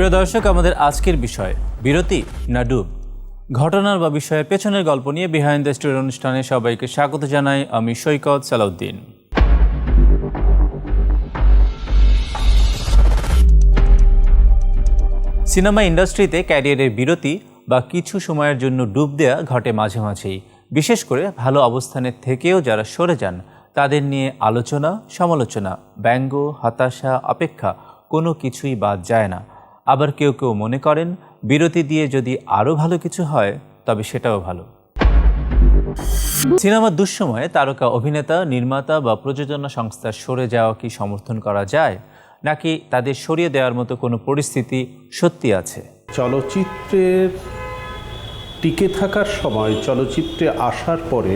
প্রিয় দর্শক, আমাদের আজকের বিষয়, বিরতি না ডুব। ঘটনার বা বিষয়ের পেছনের গল্প নিয়ে বিহাইন্ড দ্য স্টোরি অনুষ্ঠানে সবাইকে স্বাগত জানাই আমি সৈকত সালাউদ্দিন। সিনেমা ইন্ডাস্ট্রিতে ক্যারিয়ারের বিরতি বা কিছু সময়ের জন্য ডুব দেয়া ঘটে মাঝে মাঝেই। বিশেষ করে ভালো অবস্থানের থেকেও যারা সরে যান, তাদের নিয়ে আলোচনা, সমালোচনা, ব্যঙ্গ, হতাশা, অপেক্ষা কোনো কিছুই বাদ যায় না। আবার কেউ কেউ মনে করেন, বিরতি দিয়ে যদি আরও ভালো কিছু হয়, তবে সেটাও ভালো। সিনেমার দুঃসময়ে তারকা অভিনেতা, নির্মাতা বা প্রযোজনা সংস্থার সরে যাওয়া কি সমর্থন করা যায়, নাকি তাদের সরিয়ে দেওয়ার মতো কোনো পরিস্থিতি সত্যি আছে? চলচ্চিত্রের টিকে থাকার সময়, চলচ্চিত্রে আসার পরে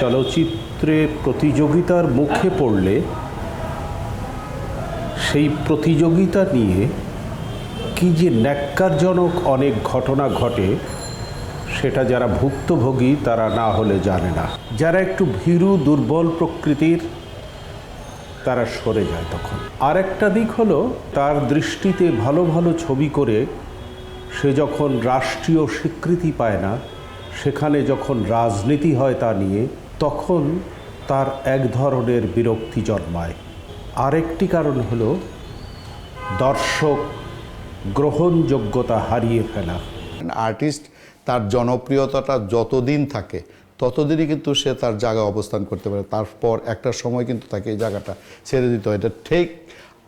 চলচ্চিত্রে প্রতিযোগিতার মুখে পড়লে সেই প্রতিযোগিতা নিয়ে কি যে ন্যাক্কারজনক অনেক ঘটনা ঘটে, সেটা যারা ভুক্তভোগী তারা না হলে জানে না। যারা একটু ভীরু, দুর্বল প্রকৃতির, তারা সরে যায় তখন। আর একটা দিক হলো, তার দৃষ্টিতে ভালো ভালো ছবি করে সে যখন রাষ্ট্রীয় স্বীকৃতি পায় না, সেখানে যখন রাজনীতি হয় তা নিয়ে, তখন তার এক ধরনের বিরক্তি জন্মায়। আরেকটি কারণ হলো, দর্শক গ্রহণযোগ্যতা হারিয়ে ফেলা। আর্টিস্ট তার জনপ্রিয়তাটা যতদিন থাকে ততদিনই কিন্তু সে তার জায়গায় অবস্থান করতে পারে। তারপর একটা সময় কিন্তু তাকে এই জায়গাটা ছেড়ে দিতে হয়। এটা ঠিক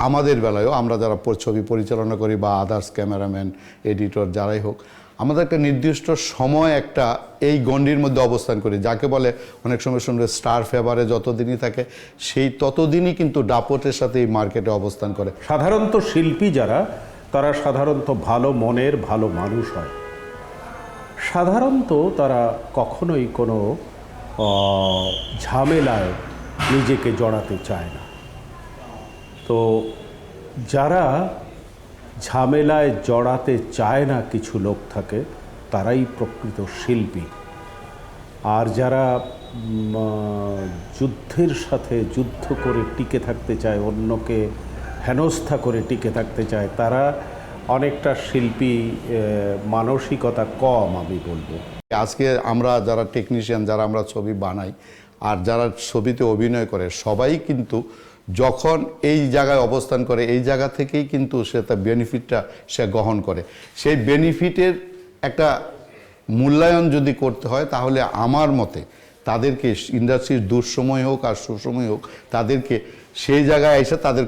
আমাদের বেলায়ও আমরা যারা ছবি পরিচালনা করি বা আদার্স ক্যামেরাম্যান এডিটর যারাই হোক আমাদের একটা নির্দিষ্ট সময় একটা এই গণ্ডির মধ্যে অবস্থান করি। যাকে বলে অনেক সময় শুনবে স্টার ফেভারে যতদিনই থাকে সেই ততদিনই কিন্তু ডাপটের সাথে এই মার্কেটে অবস্থান করে। সাধারণত শিল্পী যারা তারা সাধারণত ভালো মনের ভালো মানুষ হয়। সাধারণত তারা কখনোই কোনো ঝামেলায় নিজেকে জড়াতে চায় না। তো যারা ঝামেলায় জড়াতে চায় না কিছু লোক থাকে, তারাই প্রকৃত শিল্পী। আর যারা যুদ্ধের সাথে যুদ্ধ করে টিকে থাকতে চায় অন্যকে হেনস্থা করে টিকে থাকতে চায়, তারা অনেকটা শিল্পী মানসিকতা কম আমি বলব। আজকে আমরা যারা টেকনিশিয়ান যারা আমরা ছবি বানাই আর যারা ছবিতে অভিনয় করে, সবাই কিন্তু যখন এই জায়গায় অবস্থান করে, এই জায়গা থেকেই কিন্তু সে তার বেনিফিটটা সে গ্রহণ করে। সেই বেনিফিটের একটা মূল্যায়ন যদি করতে হয়, তাহলে আমার মতে তাদেরকে ইন্ডাস্ট্রির দুঃসময় হোক আর সুসময় হোক, তাদেরকে সেই জায়গায় এসে তাদের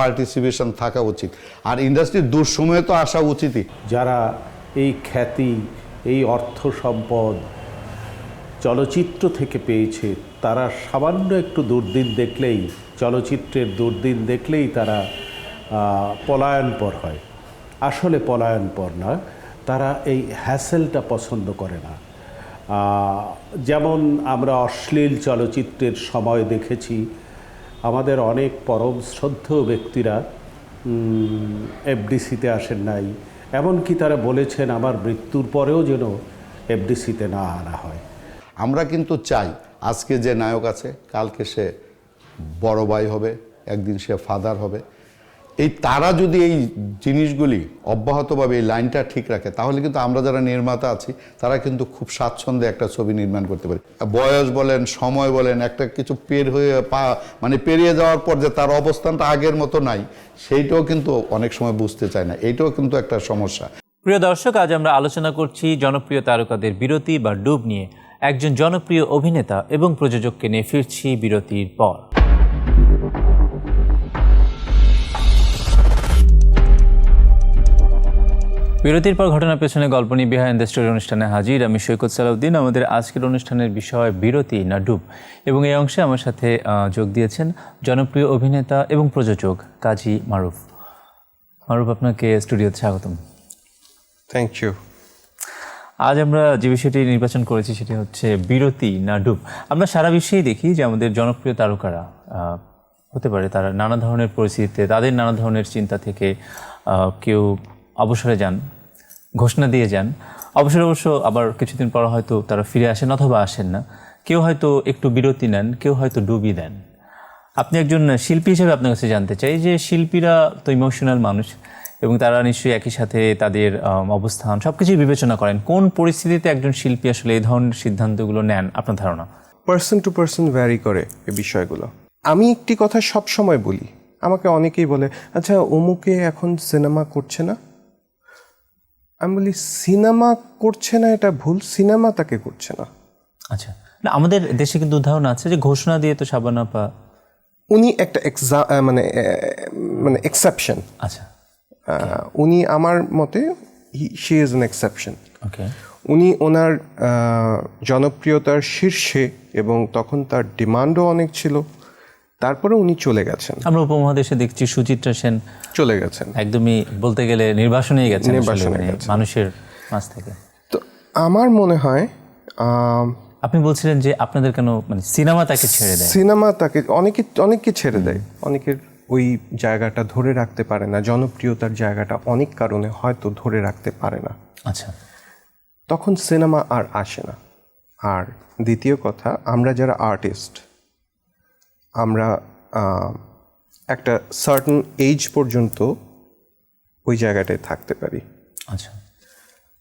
পার্টিসিপেশন থাকা উচিত। আর ইন্ডাস্ট্রির দুঃসময়ে তো আসা উচিতই। যারা এই খ্যাতি, এই অর্থ সম্পদ চলচ্চিত্র থেকে পেয়েছে, তারা সামান্য একটু দুর্দিন দেখলেই, চলচ্চিত্রের দুর্দিন দেখলেই তারা পলায়নপর হয়। আসলে পলায়নপর না, তারা এই হ্যাসেলটা পছন্দ করে না। যেমন আমরা অশ্লীল চলচ্চিত্রের সময় দেখেছি আমাদের অনেক পরম শ্রদ্ধ ব্যক্তিরা এফডিসিতে আসেন নাই। এমনকি তারা বলেছেন, আমার মৃত্যুর পরেও যেন এফডিসিতে না আনা হয়। আমরা কিন্তু চাই, আজকে যে নায়ক আছে, কালকে সে বড় ভাই হবে, একদিন সে ফাদার হবে। এই তারা যদি এই জিনিসগুলি অব্যাহতভাবে এই লাইনটা ঠিক রাখে, তাহলে কিন্তু আমরা যারা নির্মাতা আছি, তারা কিন্তু খুব স্বাচ্ছন্দ্যে একটা ছবি নির্মাণ করতে পারি। বয়স বলেন, সময় বলেন, একটা কিছু পের হয়ে পা মানে পেরিয়ে যাওয়ার পর যে তার অবস্থানটা আগের মতো নাই, সেইটাও কিন্তু অনেক সময় বুঝতে চায় না। এইটাও কিন্তু একটা সমস্যা। প্রিয় দর্শক, আজ আমরা আলোচনা করছি জনপ্রিয় তারকাদের বিরতি বা ডুব নিয়ে। একজন জনপ্রিয় অভিনেতা এবং প্রযোজককে নিয়ে ফিরছি বিরতির পর। বিরতির পর ঘটনার পেছনে গল্প নিয়ে বিহাইন্ড দ্য স্টোরি অনুষ্ঠানে হাজির আমি সৈকত সালাউদ্দিন। আমাদের আজকের অনুষ্ঠানের বিষয় বিরতি না ডুব। এবং এই অংশে আমার সাথে যোগ দিয়েছেন জনপ্রিয় অভিনেতা এবং প্রযোজক কাজী মারুফ। মারুফ আপনাকে স্টুডিওতে স্বাগতম। থ্যাংক ইউ আজ আমরা যে বিষয়টি নির্বাচন করেছি সেটি হচ্ছে বিরতি না ডুব। আমরা সারা বিশ্বেই দেখি যে আমাদের জনপ্রিয় তারকারা হতে পারে তারা নানা ধরনের পরিস্থিতিতে তাদের নানা ধরনের চিন্তা থেকে কেউ অবসরে যান, ঘোষণা দিয়ে যান। অবসরে অবশ্য আবার কিছুদিন পর হয়তো তারা ফিরে আসেন অথবা আসেন না। কেউ হয়তো একটু বিরতি নেন, কেউ হয়তো ডুবি দেন। আপনি একজন শিল্পী হিসেবে আপনার কাছে জানতে চাই যে শিল্পীরা তো ইমোশনাল মানুষ এবং তারা নিশ্চয়ই একই সাথে তাদের অবস্থান সব কিছুই বিবেচনা করেন। কোন পরিস্থিতিতে একজন শিল্পী আসলে এই ধরনের সিদ্ধান্তগুলো নেন? আপনার ধারণা? পার্সন টু পার্সন ভ্যারি করে এই বিষয়গুলো। আমি একটি কথা সব সময় বলি। আমাকে অনেকেই বলে আচ্ছা অমুকে এখন সিনেমা করছে না? আমি বলি সিনেমা করছে না এটা ভুল সিনেমা তাকে করছে না। আচ্ছা না আমাদের দেশে কিন্তু উদাহরণ আছে যে ঘোষণা দিয়ে তো সাবানা পা উনি একটা এক্সা মানে মানে এক্সেপশন আচ্ছা। উনি আমার মতে she is an exception okay উনি ওনার জনপ্রিয়তার শীর্ষে এবং তখন তার ডিমান্ডও অনেক ছিল। তারপরে উনি চলে গেছেন। আমরা উপমহাদেশে দেখছি সুচিত্রা সেন চলে গেছেন। একদমই বলতে গেলে নির্বাসনেই গেছেন নির্বাসনে মানে গেছেন। মানুষের মাঝ থেকে। তো আমার মনে হয় আপনি বলছিলেন যে আপনাদের কেন মানে সিনেমা তাকে ছেড়ে দেয়? সিনেমা তাকে অনেকে অনেককে ছেড়ে দেয়। অনেকের ওই জায়গাটা ধরে রাখতে পারে না জনপ্রিয়তার জায়গাটা অনেক কারণে হয়তো ধরে রাখতে পারে না। আচ্ছা। তখন সিনেমা আর আসে না। আর দ্বিতীয় কথা আমরা যারা আর্টিস্ট আমরা একটা সার্টেন এজ পর্যন্ত ওই জায়গাটায় থাকতে পারি। আচ্ছা।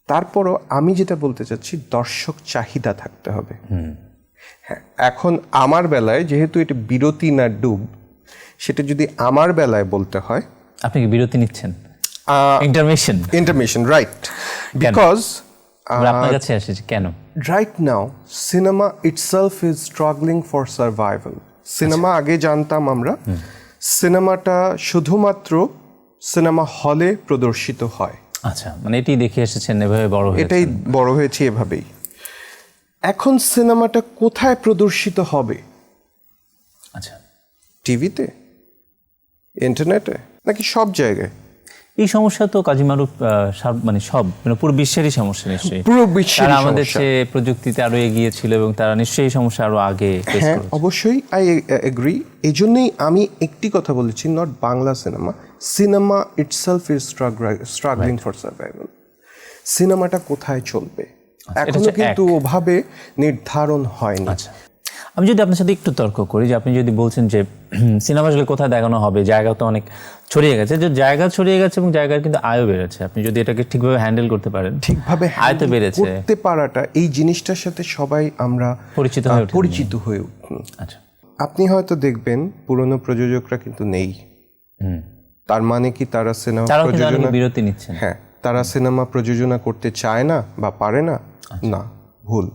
তারপরও আমি যেটা বলতে চাচ্ছি দর্শক চাহিদা থাকতে হবে। হ্যাঁ এখন আমার বেলায় যেহেতু এটা বিরতি না ডুব সেটা যদি আমার বেলায় বলতে হয় আপনি কি বিরতি নিচ্ছেন? ইন্টারমিশন ইন্টারমিশন রাইট বিকজ আপনার কাছে আসে কেন? right now cinema itself is struggling for survival cinema আগে জানতাম আমরা। সিনেমাটা শুধুমাত্র সিনেমা হলে প্রদর্শিত হয়। আচ্ছা মানে এটি দেখে এসেছেন এভাবে বড় এটাই বড় হয়েছে এভাবেই। এখন সিনেমাটা কোথায় প্রদর্শিত হবে? আচ্ছা। টিভিতে? ইন্টারনেটে? নাকি সব জায়গায়? এই সমস্যা তো কাজী মারুফ সব- মানে সব মানে পুরো বিশ্বেরই সমস্যা নিশ্চয়ই। পুরো বিশ্বেরই তারা আমাদের। চেয়ে প্রযুক্তিতে আরও এগিয়ে ছিল এবং তারা নিশ্চয়ই এই সমস্যা আরও আগে হ্যাঁ অবশ্যই আই এগ্রি এই জন্যই আমি একটি কথা বলেছি not Bangla cinema cinema itself is struggling for survival সিনেমাটা কোথায় চলবে? এখনও কিন্তু ওভাবে নির্ধারণ হয়নি। আচ্ছা আমি যদি আপনার সাথে একটু তর্ক করি যে আপনি যদি বলছেন যে সিনেমা আসলে কোথায় দেখানো হবে জায়গা তো অনেক ছড়িয়ে গেছে যে জায়গা ছড়িয়ে গেছে এবং জায়গার কিন্তু আয়ও বেড়েছে। আপনি যদি এটাকে ঠিকভাবে হ্যান্ডেল করতে পারেন ঠিকভাবে আয় তো বেড়েছে। করতে পারাটা এই জিনিসটার সাথে সবাই আমরা পরিচিত হয়ে পরিচিত হয়ে আচ্ছা। আপনি হয়তো দেখবেন পুরনো প্রযোজকরা কিন্তু নেই। তার মানে কি তারা সিনেমা প্রযোজনা বিরতি নিচ্ছে হ্যাঁ তারা সিনেমা প্রযোজনা করতে চায় না বা পারে না? না ভুল।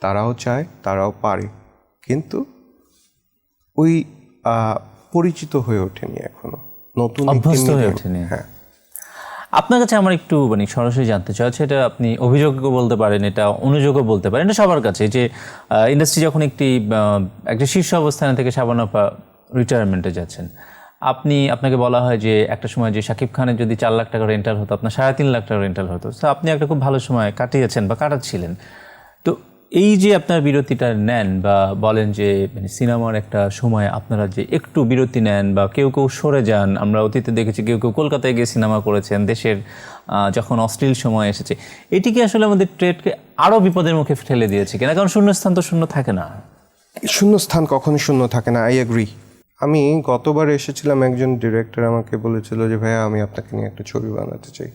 তারাও চায় তারাও পারে। কিন্তু ওই আহ, পরিচিত হয়ে ওঠেনি এখনও। নতুন অভ্যস্ত হয়ে ওঠেনি। হ্যাঁ। আপনার কাছে আমার একটু মানে সরাসরি জানতে চাই হচ্ছে এটা আপনি অভিযোগও বলতে পারেন এটা অনুযোগও বলতে পারেন এটা সবার কাছে যে ইন্ডাস্ট্রি যখন একটি একটা শীর্ষ অবস্থানে থেকে সাবানাপা রিটায়ারমেন্টে যাচ্ছেন আপনি আপনাকে বলা হয় যে একটা সময় যে শাকিব খানের যদি চার লাখ টাকা রেন্টাল হতো আপনার সাড়ে তিন লাখ টাকা রেন্টাল হতো তো আপনি একটা খুব ভালো সময় কাটিয়েছেন বা কাটাচ্ছিলেন। এই যে আপনার বিরতিটা নেন বা বলেন যে মানে সিনেমার একটা সময় আপনারা যে একটু বিরতি নেন বা কেউ কেউ সরে যান, আমরা অতীতে দেখেছি কেউ কেউ কলকাতায় গিয়ে সিনেমা করেছেন, দেশের যখন অশ্লীল সময় এসেছে। এটি কি আসলে আমাদের ট্রেডকে আরও বিপদের মুখে ঠেলে দিয়েছে কিনা? কারণ শূন্যস্থান তো শূন্য থাকে না। শূন্য স্থান কখনো শূন্য থাকে না, আই এগ্রি। আমি গতবার এসেছিলাম, একজন ডিরেক্টর আমাকে বলেছিল যে, ভাইয়া, আমি আপনাকে নিয়ে একটা ছবি বানাতে চাই।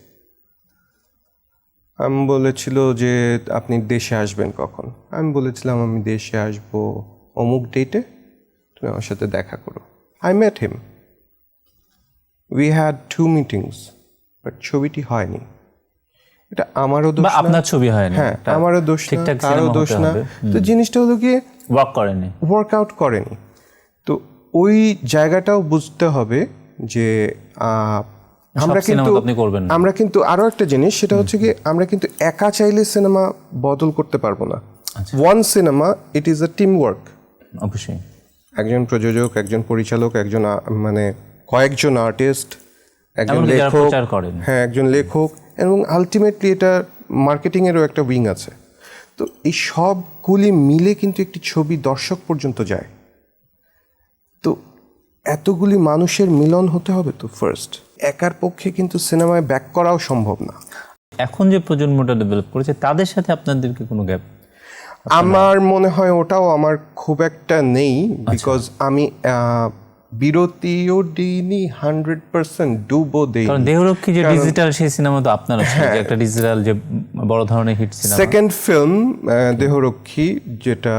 আমি বলেছিল যে আপনি দেশে আসবেন কখন? আমি বলেছিলাম আমি দেশে আসব অমুক ডেটে তুমি আমার সাথে দেখা করো। I met him we had two meetings but ছবিটি হয়নি। এটা আমারও দোষ আপনার ছবি হয়নি। হ্যাঁ আমারও দোষ না তারও দোষ না। তো জিনিসটা হলো গিয়ে ওয়ার্ক করেনি। ওয়ার্কআউট করেনি। তো ওই জায়গাটাও বুঝতে হবে যে আমরা কিন্তু আমরা কিন্তু আরও একটা জিনিস সেটা হচ্ছে কি আমরা কিন্তু একা চাইলে সিনেমা বদল করতে পারব না। One cinema it is a team work অবশ্যই। একজন প্রযোজক একজন পরিচালক একজন মানে কয়েকজন আর্টিস্ট একজন লেখক হ্যাঁ একজন লেখক এবং আলটিমেটলি এটা মার্কেটিংয়েরও একটা উইং আছে। তো এই সবগুলি মিলে কিন্তু একটি ছবি দর্শক পর্যন্ত যায়। এতগুলি মানুষের মিলন হতে হবে তো ফার্স্ট একার পক্ষে কিন্তু সিনেমায় ব্যাক করাও সম্ভব না। এখন যে প্রজন্মটা ডেভেলপ করেছে তাদের সাথে আপনাদেরকে কোনো গ্যাপ আমার মনে হয় ওটাও আমার খুব একটা নেই বিকজ আমি আহ, বিরতিও দিইনি হান্ড্রেড পার্সেন্ট ডুবো কারণ দেহরক্ষী যে ডিজিটাল সেই সিনেমা তো আপনার হ্যাঁ। একটা ডিজিটাল যে বড় ধরনের hit cinema second film Dehorakkhi যেটা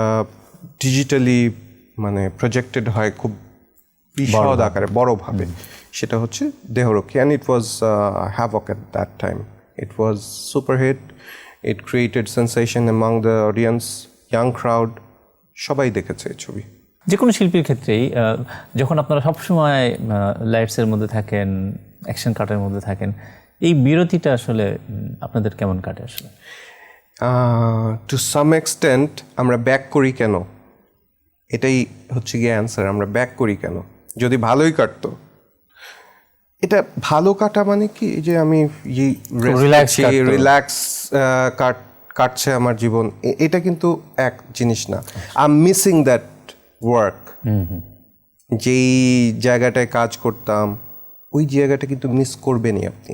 ডিজিটালি মানে প্রজেক্টেড হয় খুব বিশদ আকারে বড়ভাবে। সেটা হচ্ছে Dehorakkhi. And it was havoc at that time it was super hit it created sensation among the audience young crowd সবাই দেখেছে এই ছবি। যে কোনো শিল্পীর ক্ষেত্রেই যখন আপনারা সবসময় লাইটসের মধ্যে থাকেন অ্যাকশন কাটের মধ্যে থাকেন এই বিরতিটা আসলে আপনাদের কেমন কাটে আসলে? টু সাম এক্সটেন্ট আমরা ব্যাক করি কেন? এটাই হচ্ছে গিয়ে অ্যান্সার আমরা ব্যাক করি কেন? যদি ভালোই কাটতো। এটা ভালো কাটা মানে কি? যে আমি রিল্যাক্স কাট কাটছে আমার জীবন। এটা কিন্তু এক জিনিস না। I am missing that work যেই জায়গাটায় কাজ করতাম ওই জায়গাটা কিন্তু মিস করবেনই আপনি।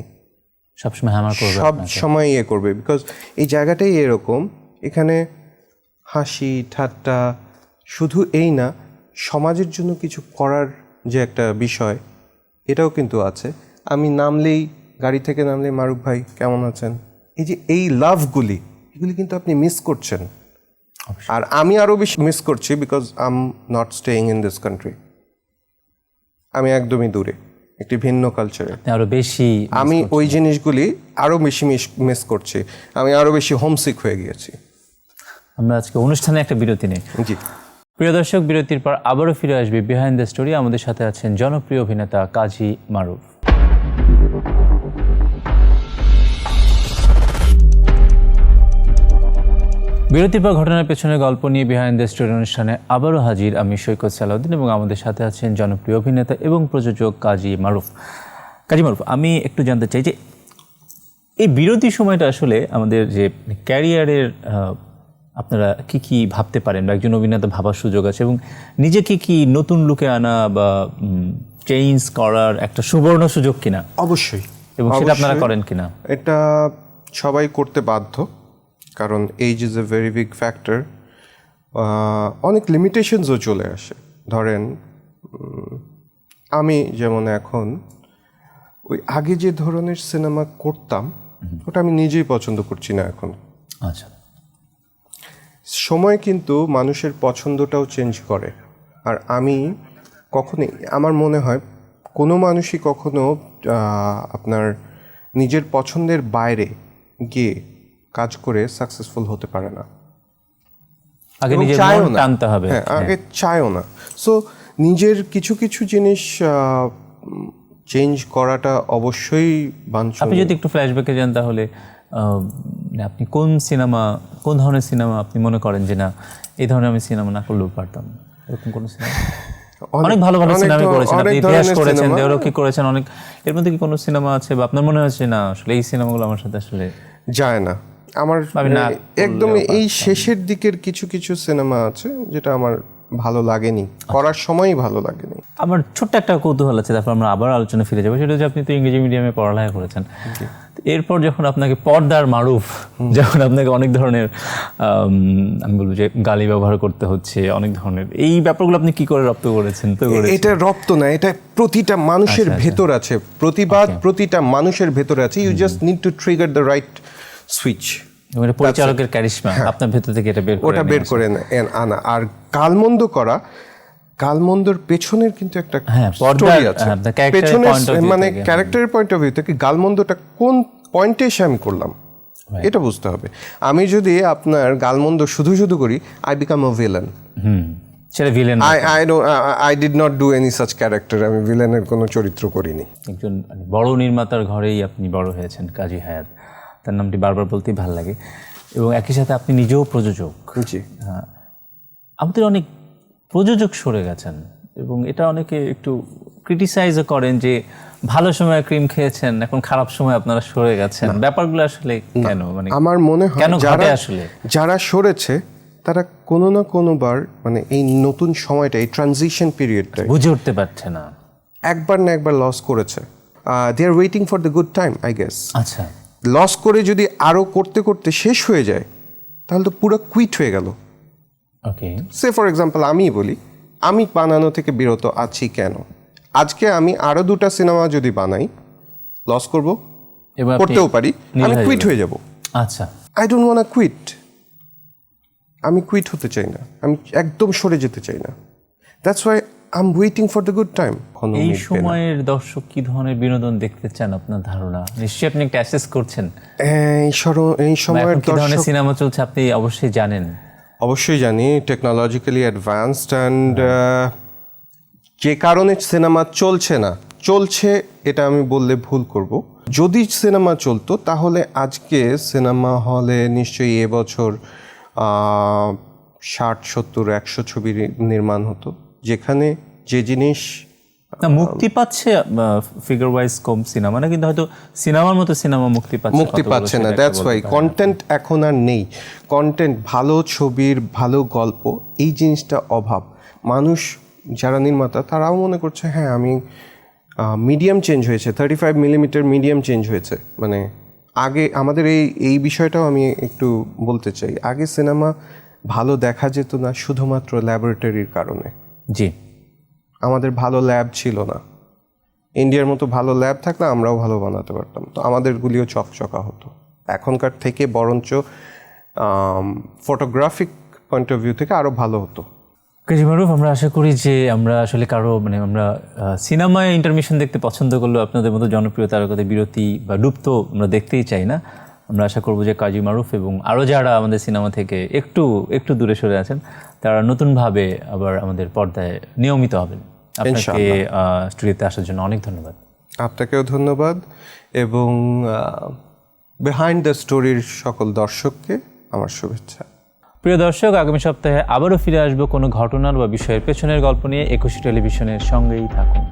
সবসময় করবে সব সময় ইয়ে করবে। বিকজ এই জায়গাটাই এরকম এখানে হাসি ঠাট্টা শুধু এই না সমাজের জন্য কিছু করার যে একটা বিষয় এটাও কিন্তু আছে। আমি নামলেই গাড়ি থেকে নামলেই মারুফ ভাই কেমন আছেন? এই যে এই লাভগুলি এগুলি কিন্তু আপনি মিস করছেন। আর আমি আরও বেশি মিস করছি because I'm not staying in this country আমি একদমই দূরে একটি ভিন্ন কালচারে আরও বেশি আমি ওই জিনিসগুলি আরও বেশি মিস করছি। আমি আরও বেশি হোমসিক হয়ে গিয়েছি। আমরা আজকে অনুষ্ঠানে একটা বিরতি নেই। জি। প্রিয় দর্শক, বিরতির পর আবারও ফিরে আসবে বিহাইন্ড দ্য স্টোরি আমাদের সাথে আছেন জনপ্রিয় অভিনেতা কাজী মারুফ। বিরতির পর ঘটনার পেছনে গল্প নিয়ে বিহাইন্ড দ্য স্টোরি অনুষ্ঠানে আবারও হাজির আমি সৈকত সালাউদ্দিন এবং আমাদের সাথে আছেন জনপ্রিয় অভিনেতা এবং প্রযোজক কাজী মারুফ। কাজী মারুফ, আমি একটু জানতে চাই যে এই বিরতি সময়টা আসলে আমাদের যে ক্যারিয়ারের আপনারা কি কি ভাবতে পারেন? বা একজন অভিনেতা ভাবার সুযোগ আছে এবং নিজেকে কি নতুন লুকে আনা বা চেঞ্জ করার একটা সুবর্ণ সুযোগ কিনা? অবশ্যই। এবং সেটা আপনারা করেন কিনা? এটা সবাই করতে বাধ্য কারণ age is a very big factor অনেক লিমিটেশনসও চলে আসে। ধরেন আমি যেমন এখন ওই আগে যে ধরনের সিনেমা করতাম ওটা আমি নিজেই পছন্দ করছি না এখন। আচ্ছা। সময় কিন্তু মানুষের পছন্দটাও চেঞ্জ করে। আর আমি কখনোই আমার মনে হয় কোনো মানুষই কখনো আপনার নিজের পছন্দের বাইরে গিয়ে কাজ করে সাকসেসফুল হতে পারে না। আগে নিজের মন। টানতে হবে। হ্যাঁ আগে চায়ও না। সো নিজের কিছু কিছু জিনিস চেঞ্জ করাটা অবশ্যই আপনি যদি একটু ফ্ল্যাশব্যাকে যান তাহলে মানে আপনি কোন সিনেমা কোন ধরনের সিনেমা আপনি মনে করেন যে না এই ধরনের আমি সিনেমা না করলেও পারতাম? এরকম কোন সিনেমা অনেক ভালো ভালো সিনেমা করেছেন আপনি ইতিহাস করেছেন সিনেমা। দেওরক্ষী করেছেন অনেক এর মধ্যে কি কোনো সিনেমা আছে বা আপনার মনে হচ্ছে না আসলে এই সিনেমাগুলো আমার সাথে আসলে যায় না। আমার একদমই এই শেষের দিকের কিছু কিছু সিনেমা আছে যেটা আমার ভালো লাগেনি করার সময়ই ভালো লাগেনি। আমার ছোট্ট একটা কৌতূহল আছে তারপর আমরা আবার আলোচনা ফিরে যাব। সেটা হচ্ছে আপনি তো ইংরেজি মিডিয়ামে পড়ালেখা করেছেন। এরপর যখন আপনাকে পর্দার মারুফ যখন আপনাকে অনেক ধরনের আমি বলব যে গালি ব্যবহার করতে হচ্ছে অনেক ধরনের এই ব্যাপারগুলো আপনি কি করে রপ্ত করেছেন? তো এটা রপ্ত না এটা প্রতিটা মানুষের ভেতর আছে। প্রতিবাদ প্রতিটা মানুষের ভেতর আছে। You just need to trigger the right switch পরিচালকের ক্যারিশমা। আপনার ভেতর থেকে এটা বের ওটা বের করে আনা। আর গালমন্দ করা গালমন্দর পেছনের কিন্তু একটা হ্যাঁ, স্টোরি আছে। হ্যাঁ, of view মানে ক্যারেক্টারের পয়েন্ট অফ ভিউ থেকে গালমন্দটা কোন পয়েন্টে এসে আমি করলাম? এটা বুঝতে হবে। আমি যদি আপনার গালমন্দ শুধু শুধু করি I become a villain hmm. সেটা villain I I I did not do any such character আমি ভিলেনের কোনো চরিত্র করিনি। একজন মানে বড় নির্মাতার ঘরেই আপনি বড় হয়েছেন কাজী হায়াত। তার নামটি বারবার বলতেই ভালো লাগে। এবং একই সাথে আপনি নিজেও প্রযোজক। জি। হ্যাঁ। আমাদের অনেক প্রযোজক সরে গেছেন এবং এটা অনেকে একটু ক্রিটিসাইজও করেন যে ভালো সময় ক্রিম খেয়েছেন এখন খারাপ সময় আপনারা সরে গেছেন। ব্যাপারগুলো আসলে কেন? মানে আমার মনে হয় কেন ঘটে যারা আসলে? যারা সরেছে তারা কোনো না কোনোবার মানে এই নতুন সময়টা এই ট্রানজিশন পিরিয়ডটা বুঝে উঠতে পারছে না। একবার না একবার লস করেছে। They are waiting for the good time I guess আচ্ছা। লস করে যদি আরও করতে করতে শেষ হয়ে যায় তাহলে তো পুরো কুইট হয়ে গেল। ওকে সে ফর এক্সাম্পল আমি বলি আমি বানানো থেকে বিরত আছি কেন? আজকে আমি আরও দুটো সিনেমা যদি বানাই লস করব এবার করতেও পারি আমি কুইট হয়ে যাব। আচ্ছা। আই ডোন্ট ওয়ান্ট কুইট আমি কুইট হতে চাই না। আমি একদম সরে যেতে চাই না। That's why I am waiting for the good time এই সময়ের দর্শক কি ধরনের বিনোদন দেখতে চান আপনার ধারণা? নিশ্চয়ই আপনি একটা অ্যাসেস করছেন। এই সর- এই সময়ের কি ধরনের সিনেমা চলছে আপনি অবশ্যই জানেন। অবশ্যই জানি টেকনোলজিক্যালি অ্যাডভান্সড অ্যান্ড যে কারণে সিনেমা চলছে না চলছে এটা আমি বললে ভুল করব। যদি সিনেমা চলতো তাহলে আজকে সিনেমা হলে নিশ্চয়ই এবছর ষাট সত্তর একশো ছবি নির্মাণ হতো। যেখানে যে জিনিস না মুক্তি পাচ্ছে ফিগার ওয়াইজ কম সিনেমা না কিন্তু হয়তো সিনেমার মতো সিনেমা মুক্তি পাচ্ছে মুক্তি পাচ্ছে না দ্যাটস ওয়াই কন্টেন্ট এখন আর নেই। কন্টেন্ট ভালো ছবির ভালো গল্প এই জিনিসটা অভাব। মানুষ যারা নির্মাতা তারাও মনে করছে হ্যাঁ আমি মিডিয়াম চেঞ্জ হয়েছে thirty five millimeter medium change হয়েছে। মানে আগে আমাদের এই এই বিষয়টাও আমি একটু বলতে চাই। আগে সিনেমা ভালো দেখা যেত না শুধুমাত্র ল্যাবরেটরির কারণে। জি। আমাদের ভালো ল্যাব ছিল না। ইন্ডিয়ার মতো ভালো ল্যাব থাকলে আমরাও ভালো বানাতে পারতাম। তো আমাদেরগুলিও চকচকা হতো। এখনকার থেকে বরঞ্চ ফটোগ্রাফিক পয়েন্ট অফ ভিউ থেকে আরও ভালো হতো। কাজী মারুফ আমরা আশা করি যে আমরা আসলে কারও মানে আমরা সিনেমায় ইন্টারমিশন দেখতে পছন্দ করলেও আপনাদের মতো জনপ্রিয় তারকাদের বিরতি বা ডুব তো আমরা দেখতেই চাই না। আমরা আশা করব যে কাজী মারুফ এবং আরও যারা আমাদের সিনেমা থেকে একটু একটু দূরে সরে আছেন তারা নতুনভাবে আবার আমাদের পর্দায় নিয়মিত হবেন। আপনাকে স্টুডিওতে আসার জন্য অনেক ধন্যবাদ। আপনাকেও ধন্যবাদ এবং বিহাইন্ড দ্য স্টোরির সকল দর্শককে আমার শুভেচ্ছা। প্রিয় দর্শক আগামী সপ্তাহে আবারও ফিরে আসব কোনো ঘটনার বা বিষয়ের পেছনের গল্প নিয়ে একুশে টেলিভিশনের সঙ্গেই থাকুন।